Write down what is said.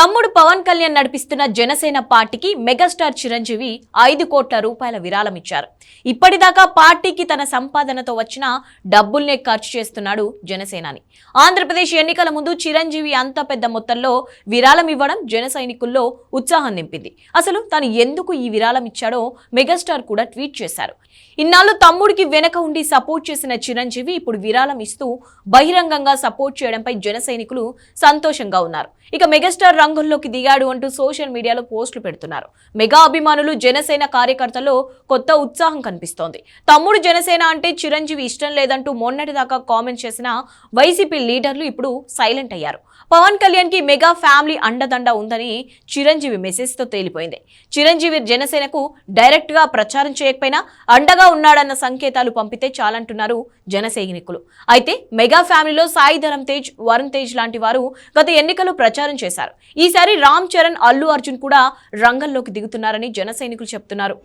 తమ్ముడు పవన్ కళ్యాణ్ నడిపిస్తున్న జనసేన పార్టీకి మెగాస్టార్ చిరంజీవి ఐదు కోట్ల రూపాయల విరాళం ఇచ్చారు ఇప్పటిదాకా పార్టీకి తన సంపాదనతో వచ్చిన డబ్బుల్నే ఖర్చు చేస్తున్నాడు జనసేనాని. ఆంధ్రప్రదేశ్ ఎన్నికల ముందు చిరంజీవి అంత పెద్ద మొత్తంలో విరాళం ఇవ్వడం జన సైనికుల్లో ఉత్సాహం నింపింది. అసలు తను ఎందుకు ఈ విరాళం ఇచ్చాడో మెగాస్టార్ కూడా ట్వీట్ చేశారు. ఇన్నాళ్ళు తమ్ముడికి వెనక ఉండి సపోర్ట్ చేసిన చిరంజీవి ఇప్పుడు విరాళం ఇస్తూ బహిరంగంగా సపోర్ట్ చేయడంపై జన సైనికులు సంతోషంగా ఉన్నారు. ఇక మెగాస్టార్ రంగంలోకి దిగాడు అంటూ సోషల్ మీడియాలో పోస్టులు పెడుతున్నారు. మెగా అభిమానులు జనసేన కార్యకర్తల్లో కొత్త ఉత్సాహం కనిపిస్తోంది. తమ్ముడు జనసేన అంటే చిరంజీవి ఇష్టం లేదంటూ మొన్నటిదాకా కామెంట్ చేసిన వైసీపీ లీడర్లు ఇప్పుడు సైలెంట్ అయ్యారు. పవన్ కళ్యాణ్కి మెగా ఫ్యామిలీ అండదండ ఉందని చిరంజీవి మెసేజ్తో తేలిపోయింది. చిరంజీవి జనసేనకు డైరెక్ట్గా ప్రచారం చేయకపోయినా అండగా ఉన్నాడన్న సంకేతాలు పంపితే చాలంటున్నారు జనసైనికులు. అయితే మెగా ఫ్యామిలీలో సాయి ధరం తేజ్ వరుణ్ తేజ్ లాంటి వారు గత ఎన్నికల్లో ప్రచారం చేశారు. ఈసారి రామ్ చరణ్ అల్లు అర్జున్ కూడా రంగంలోకి దిగుతున్నారని జన చెప్తున్నారు.